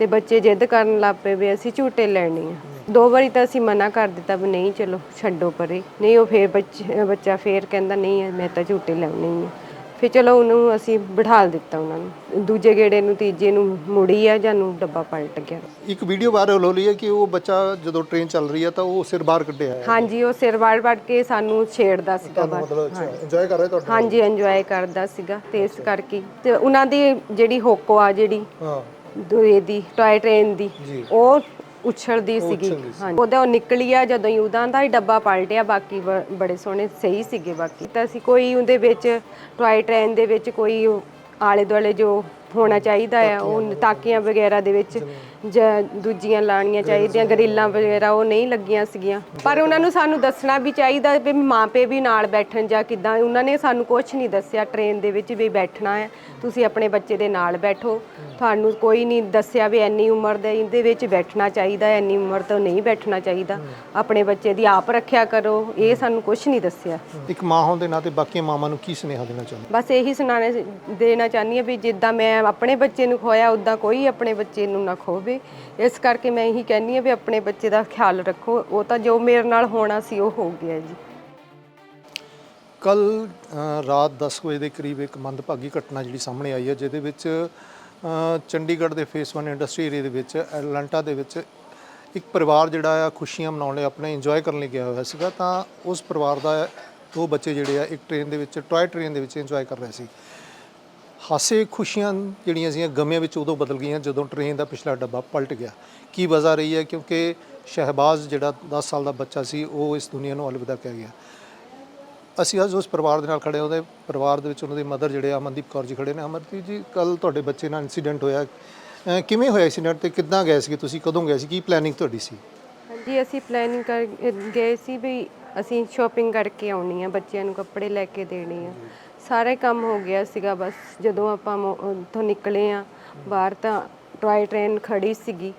ਤੇ ਬੱਚੇ ਜਿੱਦ ਕਰਨ ਲੱਗ ਪਏ ਵੀ ਅਸੀਂ ਝੂਟੇ ਲੈਣੇ ਆ। ਦੋ ਵਾਰੀ ਤਾਂ ਅਸੀਂ ਮਨਾ ਕਰ ਦਿੱਤਾ ਵੀ ਨਹੀਂ ਚਲੋ ਛੱਡੋ ਪਰੇ। ਨਹੀਂ ਉਹ ਫੇਰ ਬੱਚੇ ਬੱਚਾ ਫੇਰ ਕਹਿੰਦਾ ਨਹੀਂ ਮੈਂ ਤਾਂ ਝੂਟੇ ਲੈਣੇ ਆ। ਫਿਰ ਚਲੋ ਉਹਨੂੰ ਅਸੀਂ ਬਿਠਾ ਦਿੱਤਾ ਉਹਨਾਂ ਨੂੰ। ਦੂਜੇ ਗੇੜੇ ਨੂੰ ਤੀਜੇ ਨੂੰ ਮੁੜੀ ਆ ਜਾਨੂੰ ਡੱਬਾ ਪਲਟ ਗਿਆ। ਇੱਕ ਵੀਡੀਓ ਵਾਇਰਲ ਹੋ ਰਹੀ ਹੈ ਕਿ ਉਹ ਬੱਚਾ ਜਦੋਂ ਟ੍ਰੇਨ ਚੱਲ ਰਹੀ ਹੈ ਤਾਂ ਉਹ ਸਿਰ ਬਾਹਰ ਕੱਢਿਆ ਹੈ ਹਾਂਜੀ ਉਹ ਸਿਰ ਵੜ ਵੜ ਕੇ ਸਾਨੂੰ ਛੇੜਦਾ ਸੀਗਾ ਮਤਲਬ ਇੰਜੋਏ ਕਰ ਰਿਹਾ ਤੁਹਾਡਾ ਹਾਂਜੀ ਇੰਜੋਏ ਕਰਦਾ ਸੀਗਾ ਤੇ ਇਸ ਕਰਕੇ। ਤੇ ਉਹਨਾਂ ਦੀ ਜਿਹੜੀ ਹੋਕੋ ਆ ਜਿਹੜੀ ਹਾਂ। ਦੂਏ ਦੀ ਟਾਏ ਟ੍ਰੇਨ ਦੀ ਜੀ। ਉਹ ਉਛਲਦੀ ਸੀਗੀ ਉਛਲਦੀ ਸੀ। ਹਾਂਜੀ ਉਹਦਾ ਉਹ ਨਿਕਲੀ ਆ ਜਦੋਂ ਹੀ ਉਦਾਂ ਦਾ ਹੀ ਡੱਬਾ ਪਲਟਿਆ ਬਾਕੀ ਬ- ਬੜੇ ਸੋਹਣੇ ਸਹੀ ਸੀਗੇ ਬਾਕੀ ਤਾਂ ਅਸੀਂ ਕੋਈ ਉਹਦੇ ਵਿੱਚ ਟਾਏ ਟ੍ਰੇਨ ਦੇ ਵਿੱਚ ਕੋਈ ਆਲੇ ਦੁਆਲੇ ਜੋ ਹੋਣਾ ਚਾਹੀਦਾ ਆ ਉਹ ਤਾਕੀਆਂ ਵਗੈਰਾ ਦੇ ਵਿੱਚ ਜਾਂ ਦੂਜੀਆਂ ਲਾਣੀਆਂ ਚਾਹੀਦੀਆਂ ਗਰਿੱਲਾਂ ਵਗੈਰਾ ਉਹ ਨਹੀਂ ਲੱਗੀਆਂ ਸੀਗੀਆਂ। ਪਰ ਉਹਨਾਂ ਨੂੰ ਸਾਨੂੰ ਦੱਸਣਾ ਵੀ ਚਾਹੀਦਾ ਵੀ ਮਾਪੇ ਵੀ ਨਾਲ ਬੈਠਣ ਜਾਂ ਕਿਦਾਂ ਉਹਨਾਂ ਨੇ ਸਾਨੂੰ ਕੁਝ ਨਹੀਂ ਦੱਸਿਆ ਟ੍ਰੇਨ ਦੇ ਵਿੱਚ ਵੀ ਬੈਠਣਾ ਹੈ ਤੁਸੀਂ ਆਪਣੇ ਬੱਚੇ ਦੇ ਨਾਲ ਬੈਠੋ। ਤੁਹਾਨੂੰ ਕੋਈ ਨਹੀਂ ਦੱਸਿਆ ਵੀ ਇੰਨੀ ਉਮਰ ਦੇ ਇਹਦੇ ਵਿੱਚ ਬੈਠਣਾ ਚਾਹੀਦਾ ਹੈ, ਇੰਨੀ ਉਮਰ ਤੋਂ ਨਹੀਂ ਬੈਠਣਾ ਚਾਹੀਦਾ। ਆਪਣੇ ਬੱਚੇ ਦੀ ਆਪ ਰੱਖਿਆ ਕਰੋ ਇਹ ਸਾਨੂੰ ਕੁਝ ਨਹੀਂ ਦੱਸਿਆ। ਇੱਕ ਮਾਂ ਹੋਣ ਦੇ ਨਾਤੇ ਬਾਕੀ ਮਾਵਾਂ ਨੂੰ ਕੀ ਸੁਨੇਹਾ ਦੇਣਾ ਚਾਹੁੰਦੇ? ਬਸ ਇਹੀ ਸੁਣਾਣੇ ਦੇਣਾ ਚਾਹੁੰਦੀ ਹਾਂ ਵੀ ਜਿੱਦਾਂ ਮੈਂ ਆਪਣੇ ਬੱਚੇ ਨੂੰ ਖੋਇਆ ਉਦਾਂ ਕੋਈ ਆਪਣੇ ਬੱਚੇ ਨੂੰ ਨਾ ਖੋਵੇ। ਇਸ ਕਰਕੇ ਮੈਂ ਇਹੀ ਕਹਿੰਦੀ ਹਾਂ ਵੀ ਆਪਣੇ ਬੱਚੇ ਦਾ ਖਿਆਲ ਰੱਖੋ। ਉਹ ਤਾਂ ਜੋ ਮੇਰੇ ਨਾਲ ਹੋਣਾ ਸੀ, ਉਹ ਹੋ ਗਿਆ ਜੀ। ਕੱਲ ਰਾਤ 10 ਵਜੇ ਦੇ ਕਰੀਬ ਇੱਕ ਮੰਦਭਾਗੀ ਘਟਨਾ ਜਿਹੜੀ ਸਾਹਮਣੇ ਆਈ ਹੈ, ਜਿਹਦੇ ਵਿੱਚ ਚੰਡੀਗੜ੍ਹ ਦੇ ਫੇਸ 1 ਇੰਡਸਟਰੀ ਏਰੀਆ ਦੇ ਵਿੱਚ, ਐਟਲਾਂਟਾ ਦੇ ਵਿੱਚ ਇੱਕ ਪਰਿਵਾਰ ਜਿਹੜਾ ਆ, ਖੁਸ਼ੀਆਂ ਮਨਾਉਣ ਲਈ ਆਪਣੇ ਇੰਜੋਏ ਕਰਨ ਲਈ ਗਿਆ ਹੋਇਆ ਸੀਗਾ। ਤਾਂ ਉਸ ਪਰਿਵਾਰ ਦਾ ਦੋ ਬੱਚੇ ਜਿਹੜੇ ਆ, ਇੱਕ ਟ੍ਰੇਨ ਦੇ ਵਿੱਚ, ਟੌਏ ਟ੍ਰੇਨ ਦੇ ਵਿੱਚ ਇੰਜੋਏ ਕਰ ਰਹੇ ਸੀ। ਹਾਸੇ ਖੁਸ਼ੀਆਂ ਜਿਹੜੀਆਂ ਸੀਗੀਆਂ ਗਮਿਆਂ ਵਿੱਚ ਉਦੋਂ ਬਦਲ ਗਈਆਂ ਜਦੋਂ ਟ੍ਰੇਨ ਦਾ ਪਿਛਲਾ ਡੱਬਾ ਪਲਟ ਗਿਆ। ਕੀ ਵਜ੍ਹਾ ਰਹੀ ਹੈ? ਕਿਉਂਕਿ ਸ਼ਹਿਬਾਜ਼ ਜਿਹੜਾ 10 ਸਾਲ ਦਾ ਬੱਚਾ ਸੀ, ਉਹ ਇਸ ਦੁਨੀਆ ਨੂੰ ਅਲਵਿਦਾ ਕਹਿ ਗਿਆ। ਅਸੀਂ ਅੱਜ ਉਸ ਪਰਿਵਾਰ ਦੇ ਨਾਲ ਖੜੇ ਉਹਦੇ ਪਰਿਵਾਰ ਦੇ ਵਿੱਚ ਉਹਨਾਂ ਦੇ ਮਦਰ ਜਿਹੜੇ ਆ, ਅਮਨਦੀਪ ਕੌਰ ਜੀ ਖੜੇ ਨੇ। ਅਮਰਦੀਪ ਜੀ ਕੱਲ ਤੁਹਾਡੇ ਬੱਚੇ ਨਾਲ ਇਨਸੀਡੈਂਟ ਹੋਇਆ। ਕਿਵੇਂ ਹੋਇਆ ਇਨਸੀਡੈਂਟ ਤੇ ਕਿੱਦਾਂ ਗਏ ਸੀ ਤੁਸੀਂ? ਕਦੋਂ ਗਏ ਸੀ? ਕੀ ਪਲੈਨਿੰਗ ਤੁਹਾਡੀ ਸੀ? ਹਾਂਜੀ, ਅਸੀਂ ਪਲੈਨਿੰਗ ਕਰ ਗਏ ਸੀ ਵੀ ਅਸੀਂ ਸ਼ਾਪਿੰਗ ਕਰਕੇ ਆਉਣੀ ਆ, ਬੱਚਿਆਂ ਨੂੰ ਕੱਪੜੇ ਲੈ ਕੇ ਦੇਣੇ ਆ। ਸਾਰੇ ਕੰਮ ਹੋ ਗਿਆ ਸੀਗਾ ਬਸ। ਜਦੋਂ ਆਪਾਂ ਮੋ- ਉੱਥੋਂ ਨਿਕਲੇ ਆ, ਬਾਹਰ ਤਾਂ ਟੋਏ ਟ੍ਰੇਨ ਖੜੀ ਸੀਗੀ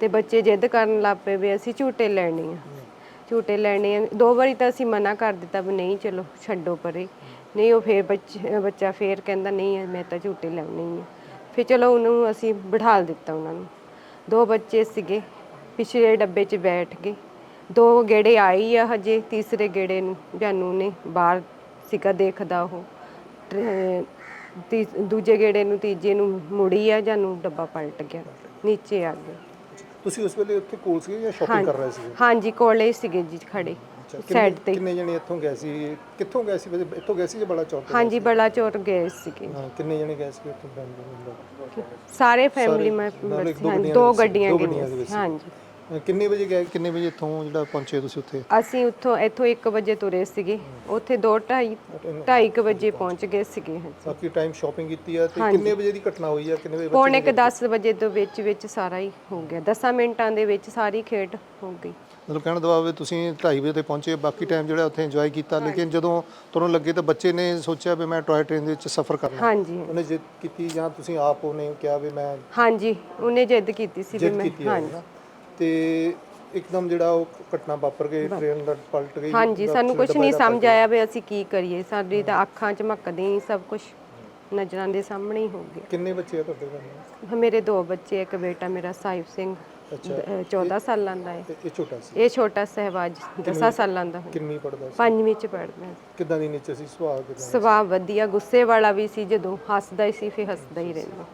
ਤੇ ਬੱਚੇ ਜਿੱਦ ਕਰਨ ਲੱਗ ਪਏ ਵੀ ਅਸੀਂ ਝੂਟੇ ਲੈਣੇ ਆ। ਝੂਟੇ ਲੈਣੇ ਆ। ਦੋ ਵਾਰੀ ਤਾਂ ਅਸੀਂ ਮਨਾ ਕਰ ਦਿੱਤਾ ਵੀ ਨਹੀਂ, ਚਲੋ ਛੱਡੋ ਪਰੇ। ਨਹੀਂ, ਉਹ ਫੇਰ ਬੱਚੇ ਬੱਚਾ ਫੇਰ ਕਹਿੰਦਾ, ਨਹੀਂ ਮੈਂ ਤਾਂ ਝੂਟੇ ਲੈਣੇ ਹੀ ਆ। ਫਿਰ ਚਲੋ ਉਹਨੂੰ ਅਸੀਂ ਬਿਠਾ ਦਿੱਤਾ ਉਹਨਾਂ ਨੂੰ। ਦੋ ਬੱਚੇ ਸੀਗੇ, ਪਿਛਲੇ ਡੱਬੇ 'ਚ ਬੈਠ ਗਏ। ਦੋ ਗੇੜੇ ਆਈ ਆ ਹਜੇ, ਤੀਸਰੇ ਗੇੜੇ ਨੂੰ ਜਾਨੂ ਨੇ ਬਾਹਰ ਸੀਗਾ ਦੇਖਦਾ ਉਹ। ਤੀ- ਦੂਜੇ ਗੇੜੇ ਨੂੰ ਤੀਜੇ ਨੂੰ ਮੁੜੀ ਆ ਜਾਨੂ ਡੱਬਾ ਪਲਟ ਗਿਆ ਨੀਚੇ ਆ ਗਿਆ। ਤੁਸੀਂ ਉਸ ਵੇਲੇ ਉੱਥੇ ਕੋਲ ਸੀ ਜਾਂ ਸ਼ਾਪਿੰਗ ਕਰ ਰਹੇ ਸੀ ਹਾਂਜੀ ਕੋਲੇ ਸੀਗੇ ਜੀ ਖੜੇ ਸਾਈਡ ਤੇ ਕਿੰਨੇ ਜਣੇ ਇੱਥੋਂ ਗਏ ਸੀ? ਕਿੱਥੋਂ ਗਏ ਸੀ? ਵੈਸੇ ਇੱਥੋਂ ਗਏ ਸੀ ਜਾਂ ਬੜਾ ਚੌਕ ਤੋਂ? ਹਾਂਜੀ ਬੜਾ ਚੋਰ ਗਏ ਸੀਗੇ। ਹਾਂ ਕਿੰਨੇ ਜਣੇ ਗਏ ਸੀ ਉੱਥੋਂ? ਮੈਂਬਰ ਸਾਰੇ ਫੈਮਿਲੀ ਮੈਂਬਰ ਇੱਕ ਦੋ ਗੱਡੀਆਂ ਦੋ ਦੇ ਵਿੱਚ- ਗੱਡੀਆਂ ਦੋ ਗਈਆਂ ਗੱਡੀਆਂ ਦੇ ਵਿੱਚ। ਸੀ, ਹਾਂਜੀ। ਕਿੰਨੇ ਵਜੇ ਗਏ ਕਿੰਨੇ ਵਜੇ ਇੱਥੋਂ ਜਿਹੜਾ ਪਹੁੰਚੇ ਤੁਸੀਂ ਉੱਥੇ? ਅਸੀਂ ਉੱਥੋਂ ਇੱਥੋਂ 1 ਵਜੇ ਤੁਰੇ ਸੀਗੇ। ਉੱਥੇ 2:30 2:30 ਵਜੇ ਪਹੁੰਚ। ਗਏ ਸੀਗੇ ਹਾਂਜੀ। ਬਾਕੀ ਟਾਈਮ ਸ਼ਾਪਿੰਗ ਕੀਤੀ ਆ ਤੇ ਕਿੰਨੇ ਵਜੇ ਦੀ ਘਟਨਾ ਹੋਈ ਆ? ਕਿੰਨੇ ਵਜੇ ਪੌਣੇ ਕੁ 10 ਵਜੇ ਤੋਂ ਵਿੱਚ ਵਿੱਚ ਸਾਰਾ ਹੀ ਹੋ ਗਿਆ। 10 ਮਿੰਟਾਂ ਦੇ ਵਿੱਚ ਸਾਰੀ ਖੇਡ ਹੋ ਗਈ। ਮਤਲਬ ਕਹਿਣ ਦਾ ਭਾਵ ਹੈ ਤੁਸੀਂ 2:30 ਵਜੇ ਤੇ ਪਹੁੰਚੇ ਬਾਕੀ ਟਾਈਮ ਜਿਹੜਾ ਉੱਥੇ ਇੰਜੋਏ ਕੀਤਾ। ਲੇਕਿਨ ਜਦੋਂ ਤੁਹਾਨੂੰ ਲੱਗੇ ਤਾਂ ਬੱਚੇ ਨੇ ਸੋਚਿਆ ਵੀ ਮੈਂ ਟੌਏ ਟ੍ਰੇਨ ਦੇ ਵਿੱਚ ਸਫ਼ਰ ਕਰਨਾ। ਹਾਂਜੀ। ਉਹਨੇ ਜਿੱਦ ਕੀਤੀ ਜਾਂ ਤੁਸੀਂ ਆਪ ਉਹਨੇ ਕਿਹਾ ਵੀ ਮੈਂ ਹਾਂਜੀ। ਉਹਨੇ ਜਿੱਦ ਕੀਤੀ ਸੀ ਵੀ ਜਿੱਦ ਮੈਂ ਕੀਤੀ ਹੈ ਹਾਂਜੀ। ਨਾ ਤੇ ਇੱਕਦਮ ਜਿਹੜਾ ਉਹ ਘਟਨਾ ਵਾਪਰ ਗਈ ਟ੍ਰੇਨ ਦਾ ਪਲਟ ਗਈ ਹਾਂਜੀ ਸਾਨੂੰ ਕੁਝ ਨਹੀਂ ਸਮਝ ਆਇਆ ਵੀ ਅਸੀਂ ਕੀ ਕਰੀਏ ਸਾਡੀ ਤਾਂ ਅੱਖਾਂ ਝਮਕਦੀਆਂ ਹੀ ਸਭ ਕੁਝ ਨਜ਼ਰਾਂ ਦੇ ਸਾਹਮਣੇ ਹੀ ਹੋ ਗਿਆ। ਕਿੰਨੇ ਬੱਚੇ ਆ ਤੁਹਾਡੇ ਘਰ ਮੇਰੇ ਦੋ ਬੱਚੇ ਇੱਕ ਬੇਟਾ ਮੇਰਾ ਸਾਹਿਬ ਸਿੰਘ ਅਹ 14 ਸਾਲਾਂ ਦਾ ਹੈ। ਇਹ ਛੋਟਾ ਸੀ? ਇਹ ਛੋਟਾ ਸਹਿਬਾਜ 10 ਸਾਲਾਂ ਦਾ ਹੈ ਕਿੰਨੀ ਪੜਦਾ ਸੀ? ਪੰਜਵੀਂ ਚ ਪੜਦਾ ਕਿੱਦਾਂ ਦੀ ਨੀਚੇ ਸੀ? ਸੁਭਾਅ ਕਿਦਾਂ ਸੁਭਾਅ ਵਧੀਆ ਗੁੱਸੇ ਵਾਲਾ ਵੀ ਸੀ ਜਦੋਂ ਹੱਸਦਾ ਹੀ ਸੀ ਫਿਰ ਹੱਸਦਾ ਹੀ ਰਹਿੰਦਾ।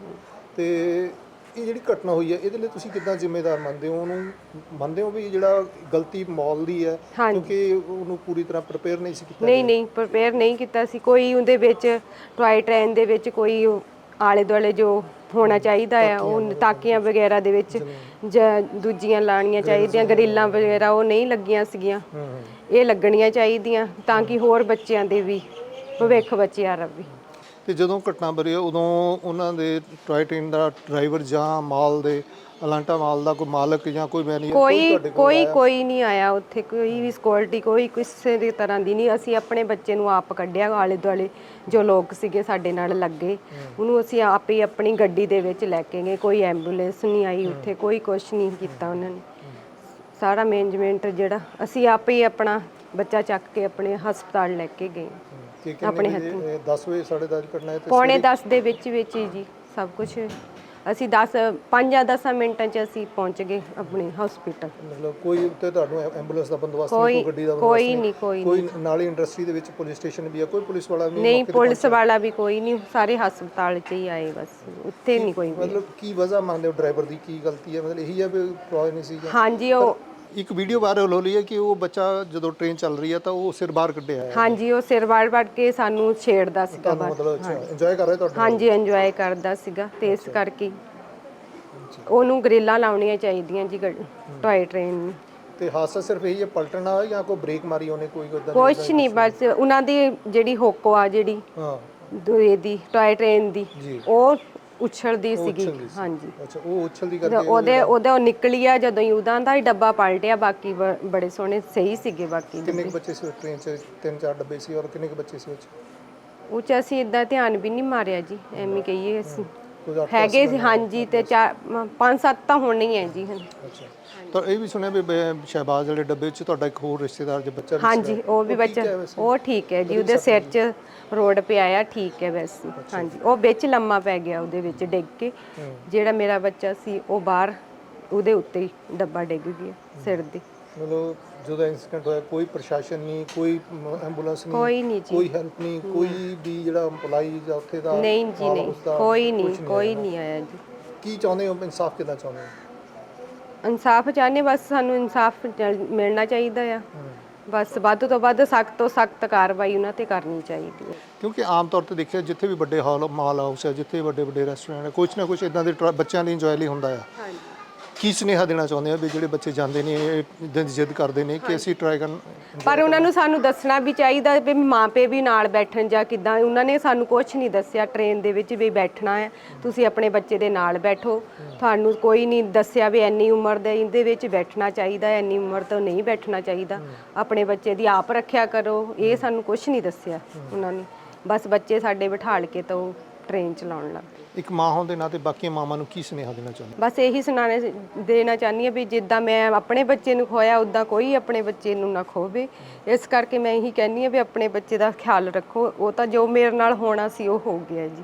ਤੇ ਇਹ ਜਿਹੜੀ ਘਟਨਾ ਹੋਈ ਹੈ ਇਹਦੇ ਲਈ ਤੁਸੀਂ ਕਿੱਦਾਂ ਜ਼ਿੰਮੇਦਾਰ ਮੰਨਦੇ ਹੋ? ਉਹਨੂੰ ਮੰਨਦੇ ਹੋ ਵੀ ਜਿਹੜਾ ਗਲਤੀ ਮੌਲ ਦੀ ਹੈ? ਹਾਂਜੀ। ਕਿਉਂਕਿ ਉਹਨੂੰ ਪੂਰੀ ਤਰ੍ਹਾਂ ਪ੍ਰਪੇਅਰ ਨਹੀਂ ਸੀ ਕੀਤਾ ਨਹੀਂ ਨਹੀਂ ਪ੍ਰਪੇਅਰ ਨਹੀਂ ਕੀਤਾ ਸੀ। ਕੋਈ ਉਹਦੇ ਵਿੱਚ ਟੋਏ ਟ੍ਰੇਨ ਦੇ ਵਿੱਚ ਕੋਈ ਆਲੇ ਦੁਆਲੇ ਜੋ ਹੋਣਾ ਚਾਹੀਦਾ ਆ ਉਹ ਤਾਕੀਆਂ ਵਗੈਰਾ ਦੇ ਵਿੱਚ ਜਾਂ ਦੂਜੀਆਂ ਲਾਣੀਆਂ ਚਾਹੀਦੀਆਂ ਗਰਿੱਲਾਂ ਵਗੈਰਾ ਉਹ ਨਹੀਂ ਲੱਗੀਆਂ ਸੀਗੀਆਂ। ਹੂੰ ਹੂੰ। ਇਹ ਲੱਗਣੀਆਂ ਚਾਹੀਦੀਆਂ ਤਾਂ ਕਿ ਹੋਰ ਬੱਚਿਆਂ ਦੇ ਵੀ ਭਵਿੱਖ ਬਚਿਆ ਰਵੇ ਤੇ ਜਦੋਂ ਘਟਨਾ ਬਰੀ ਉਦੋਂ ਉਹਨਾਂ ਦੇ ਟੌਏ ਟ੍ਰੇਨ ਦਾ ਡਰਾਈਵਰ ਜਾਂ ਮਾਲ ਦੇ ਅਲਾਂਟਾ ਮਾਲ ਦਾ ਕੋਈ ਮਾਲਕ ਜਾਂ ਕੋਈ ਮੈਨੇਜਰ ਕੋਈ ਕੋਈ ਕੋਈ ਨਹੀਂ ਆਇਆ ਉੱਥੇ ਕੋਈ ਵੀ ਸਕਿਉਰਟੀ ਕੋਈ ਕਿਸੇ ਦੀ ਤਰ੍ਹਾਂ ਦੀ ਨਹੀਂ। ਅਸੀਂ ਆਪਣੇ ਬੱਚੇ ਨੂੰ ਆਪ ਕੱਢਿਆ ਆਲੇ ਦੁਆਲੇ ਜੋ ਲੋਕ ਸੀਗੇ ਸਾਡੇ ਨਾਲ ਲੱਗੇ। ਉਹਨੂੰ ਅਸੀਂ ਆਪ ਹੀ ਆਪਣੀ ਗੱਡੀ ਦੇ ਵਿੱਚ ਲੈ ਕੇ ਗਏ। ਕੋਈ ਐਂਬੂਲੈਂਸ ਨਹੀਂ ਆਈ ਉੱਥੇ ਕੋਈ ਕੁਝ ਨਹੀਂ ਕੀਤਾ ਉਹਨਾਂ ਨੇ। ਸਾਰਾ ਮੈਨੇਜਮੈਂਟ ਜਿਹੜਾ ਅਸੀਂ ਆਪ ਹੀ ਆਪਣਾ ਬੱਚਾ ਚੱਕ ਕੇ ਆਪਣੇ ਹਸਪਤਾਲ ਲੈ ਕੇ ਗਏ। ਕਿ ਕਿੰਨੇ ਵਜੇ 10 ਵਜੇ 10:30 ਘਟਨਾ ਹੈ ਤੇ ਪੌਣੇ 10 ਦੇ ਵਿੱਚ ਵਿੱਚ ਹੀ ਜੀ ਸਭ ਕੁਝ ਅਸੀਂ 10 5 ਜਾਂ 10 ਮਿੰਟਾਂ 'ਚ ਅਸੀਂ ਪਹੁੰਚ ਗਏ ਆਪਣੇ ਹਸਪੀਟਲ। ਮਤਲਬ ਕੋਈ ਉੱਤੇ ਤੁਹਾਨੂੰ ਐ- ਐਂਬੂਲੈਂਸ ਦਾ ਬੰਦੋਬਸਤ ਨਹੀਂ ਕੋਈ ਗੱਡੀ ਦਾ ਬੰਦੋਬਸਤ ਕੋਈ ਨਹੀਂ, ਕੋਈ ਕੋਈ ਨਾਲ ਹੀ ਇੰਡਸਟਰੀ ਦੇ ਵਿੱਚ ਪੁਲਿਸ ਸਟੇਸ਼ਨ ਵੀ ਆ ਕੋਈ ਪੁਲਿਸ ਵਾਲਾ ਵੀ ਨਹੀਂ ਮੌਕੇ ਤੇ ਪੁਲਿਸ ਵਾਲਾ ਵੀ ਕੋਈ ਨਹੀਂ ਸਾਰੇ ਹਸਪਤਾਲ 'ਚ ਹੀ ਆਏ ਬਸ ਉੱਥੇ ਨਹੀਂ ਕੋਈ ਵੀ। ਮਤਲਬ ਕੀ ਵਜ੍ਹਾ ਮੰਨਦੇ ਹੋ ਡਰਾਈਵਰ ਦੀ ਕੀ ਗਲਤੀ ਹੈ? ਮਤਲਬ ਇਹੀ ਹੈ ਵੀ ਪ੍ਰੋਏ ਨਹੀਂ ਸੀ ਹਾਂਜੀ ਉਹ ਇੱਕ ਵੀਡੀਓ ਵਾਇਰਲ ਹੋ ਰਹੀ ਹੈ ਕਿ ਉਹ ਬੱਚਾ ਜਦੋਂ ਟ੍ਰੇਨ ਚੱਲ ਰਹੀ ਹੈ ਤਾਂ ਉਹ ਸਿਰ ਬਾਹਰ ਕੱਢਿਆ ਹੈ। ਹਾਂਜੀ ਉਹ ਸਿਰ ਵਾੜ ਵੜ ਕੇ ਸਾਨੂੰ ਛੇੜਦਾ ਸੀਗਾ ਤੁਹਾਨੂੰ ਮਤਲਬ ਅੱਛਾ ਇੰਜੋਏ ਕਰ ਰਹੇ ਤੁਹਾਡੇ ਹਾਂਜੀ ਇੰਜੋਏ ਕਰਦਾ ਸੀਗਾ ਤੇ ਇਸ ਕਰਕੇ ਉਹਨੂੰ ਗ੍ਰਿਲਾਂ ਲਾਉਣੀਆਂ ਚਾਹੀਦੀਆਂ ਜੀ ਟੋਏ ਟ੍ਰੇਨ ਨੂੰ। ਤੇ ਹਾਦਸਾ ਸਿਰਫ ਇਹੀ ਹੈ ਪਲਟਣਾ ਹੋਇਆ ਜਾਂ ਕੋਈ ਬ੍ਰੇਕ ਮਾਰੀ ਉਹਨੇ ਕੋਈ ਉਦਾਂ ਕੁਛ ਨਹੀਂ ਬਸ ਉਹਨਾਂ ਦੀ ਜਿਹੜੀ ਹੋਕੋ ਆ ਜਿਹੜੀ ਹਾਂ। ਦੂਏ ਦੀ ਟੋਏ ਟ੍ਰੇਨ ਦੀ ਜੀ। ਉਹ ਉਛਲਦੀ ਸੀਗੀ ਉਛਲਦੀ ਸੀ। ਹਾਂਜੀ। ਅੱਛਾ ਉਹ ਉਛਲ ਦੀ ਤੇ ਕਰਕੇ ਉਹਦੇ ਉਹਦੇ ਉਹ ਨਿਕਲੀ ਆ ਜਦੋਂ ਹੀ ਉਹਦਾ ਦਾ ਹੀ ਡੱਬਾ ਪਲਟਿਆ ਬਾਕੀ ਬ- ਬੜੇ ਸੋਹਣੇ ਸਹੀ ਸੀਗੇ ਬਾਕੀ ਕਿੰਨੇ ਕੁ ਬੱਚੇ ਸੀ ਟ੍ਰੇਨ 'ਚ? ਤਿੰਨ ਚਾਰ ਡੱਬੇ ਸੀ ਔਰ ਕਿੰਨੇ ਕੁ ਬੱਚੇ ਸੀ ਉਹ 'ਚ? ਉਹ ਚ ਅਸੀਂ ਇਦਾਂ ਧਿਆਨ ਵੀ ਨਹੀਂ ਮਾਰਿਆ ਜੀ ਐਵੇਂ ਕਹੀਏ ਅਸੀਂ। ਅੱਠ ਹੈਗੇ ਸੀ ਹਾਂਜੀ ਤੇ ਚਾਰ ਮ- ਪੰਜ ਸੱਤ ਤਾਂ ਹੋਣੇ ਹੀ ਹੈ ਜੀ ਹੁਣ ਅੱਛਾ। ਤਾਂ ਇਹ ਵੀ ਸੁਣਿਆ ਵੀ ਬ- ਸ਼ਹਿਬਾਜ਼ ਵਾਲੇ ਡੱਬੇ 'ਚ ਤੁਹਾਡਾ ਇੱਕ ਹੋਰ ਰਿਸ਼ਤੇਦਾਰ ਜੇ ਬੱਚਾ ਵੀ ਹਾਂਜੀ ਉਹ ਵੀ ਬੱਚਾ ਉਹ ਠੀਕ ਹੈ ਜੀ ਉਹਦੇ ਸਿਰ 'ਚ ਰੋਡ ਪਿਆ ਆ ਠੀਕ ਹੈ ਵੈਸੇ ਹਾਂਜੀ। ਉਹ ਵਿੱਚ ਲੰਮਾ ਪੈ ਗਿਆ ਉਹਦੇ ਵਿੱਚ ਡਿੱਗ ਕੇ। ਜਿਹੜਾ ਮੇਰਾ ਬੱਚਾ ਸੀ ਉਹ ਬਾਹਰ ਉਹਦੇ ਉੱਤੇ ਹੀ ਡੱਬਾ ਡਿੱਗ ਗਿਆ ਸਿਰ ਦੇ। ਮਤਲਬ ਜਦੋਂ ਇਨਸੀਡੈਂਟ ਹੋਇਆ ਕੋਈ ਪ੍ਰਸ਼ਾਸਨ ਨਹੀਂ ਕੋਈ ਐਂਬੂਲੈਂਸ ਨਹੀਂ ਕੋਈ ਨਹੀਂ ਜੀ। ਕੋਈ ਹੈਲਪ ਨਹੀਂ ਕੋਈ ਵੀ ਜਿਹੜਾ EMPLOYE ਜਾਂ ਉੱਥੇ ਦਾ ਨਹੀਂ ਜੀ ਨਹੀਂ। ਉਸਦਾ ਕੋਈ ਕੁਛ ਨਹੀਂ ਕੋਈ ਨਹੀਂ ਆਇਆ ਜੀ। ਕੀ ਚਾਹੁੰਦੇ ਹੋ? ਇਨਸਾਫ ਕਿੱਦਾਂ ਚਾਹੁੰਦੇ ਹੋ? ਇਨਸਾਫ ਚਾਹਨੇ ਬਸ ਸਾਨੂੰ ਇਨਸਾਫ ਮਿਲਣਾ ਚਾਹੀਦਾ ਆ। ਬਸ ਵੱਧ ਤੋਂ ਵੱਧ ਸਖਤ ਤੋਂ ਸਖਤ ਕਾਰਵਾਈ ਉਹਨਾਂ ਤੇ ਕਰਨੀ ਚਾਹੀਦੀ ਹੈ। ਕਿਉਂਕਿ ਆਮ ਤੌਰ ਤੇ ਦੇਖਿਆ ਜਿੱਥੇ ਵੀ ਵੱਡੇ ਹਾਲ ਮਾਲ ਹਾਊਸ ਹੈ ਜਿੱਥੇ ਵੱਡੇ ਵੱਡੇ ਰੈਸਟੋਰੈਂਟ ਹੈ ਕੁਝ ਨਾ ਕੁਝ ਇਦਾਂ ਦੇ ਟਰ- ਬੱਚਿਆਂ ਲਈ ਇੰਜੋਏ ਲਈ ਹੁੰਦਾ ਆ। ਕੀ ਸੁਨੇਹਾ ਦੇਣਾ ਚਾਹੁੰਦੇ ਆ ਵੀ ਜਿਹੜੇ ਬੱਚੇ ਜਾਂਦੇ ਨੇ, ਇਹ ਇਦਾਂ ਜਿੱਦ ਕਰਦੇ ਨੇ ਕਿ ਅਸੀਂ ਟਰਾਈ ਕਰਨ ਪਰ ਉਹਨਾਂ ਨੂੰ ਸਾਨੂੰ ਦੱਸਣਾ ਵੀ ਚਾਹੀਦਾ ਵੀ ਮਾਪੇ ਵੀ ਨਾਲ ਬੈਠਣ ਜਾਂ ਕਿਦਾਂ। ਉਹਨਾਂ ਨੇ ਸਾਨੂੰ ਕੁਝ ਨਹੀਂ ਦੱਸਿਆ ਟ੍ਰੇਨ ਦੇ ਵਿੱਚ ਵੀ ਬੈਠਣਾ ਹੈ। ਤੁਸੀਂ ਆਪਣੇ ਬੱਚੇ ਦੇ ਨਾਲ ਬੈਠੋ। ਤੁਹਾਨੂੰ ਕੋਈ ਨਹੀਂ ਦੱਸਿਆ ਵੀ ਇੰਨੀ ਉਮਰ ਦੇ ਇਹਦੇ ਵਿੱਚ ਬੈਠਣਾ ਚਾਹੀਦਾ ਹੈ ਇੰਨੀ ਉਮਰ ਤੋਂ ਨਹੀਂ ਬੈਠਣਾ ਚਾਹੀਦਾ। ਆਪਣੇ ਬੱਚੇ ਦੀ ਆਪ ਰੱਖਿਆ ਕਰੋ। ਇਹ ਸਾਨੂੰ ਕੁਝ ਨਹੀਂ ਦੱਸਿਆ ਉਹਨਾਂ ਨੇ। ਬਸ ਬੱਚੇ ਸਾਡੇ ਬਿਠਾਲ ਕੇ ਤਾਂ ਟ੍ਰੇਨ ਚਲਾਉਣ ਲੱਗ ਪਏ ਇੱਕ ਮਾਂ ਹੋਣ ਦੇ ਨਾਤੇ ਬਾਕੀ ਮਾਵਾਂ ਨੂੰ ਕੀ ਸੁਨੇਹਾ ਦੇਣਾ ਚਾਹੁੰਦੇ? ਬਸ ਇਹੀ ਸੁਣਾਣੇ ਦੇਣਾ ਚਾਹੁੰਦੀ ਹਾਂ ਵੀ ਜਿੱਦਾਂ ਮੈਂ ਆਪਣੇ ਬੱਚੇ ਨੂੰ ਖੋਇਆ ਉਦਾਂ ਕੋਈ ਆਪਣੇ ਬੱਚੇ ਨੂੰ ਨਾ ਖੋਵੇ। ਇਸ ਕਰਕੇ ਮੈਂ ਇਹੀ ਕਹਿੰਦੀ ਹਾਂ ਵੀ ਆਪਣੇ ਬੱਚੇ ਦਾ ਖਿਆਲ ਰੱਖੋ। ਉਹ ਤਾਂ ਜੋ ਮੇਰੇ ਨਾਲ ਹੋਣਾ ਸੀ ਉਹ ਹੋ ਗਿਆ ਜੀ।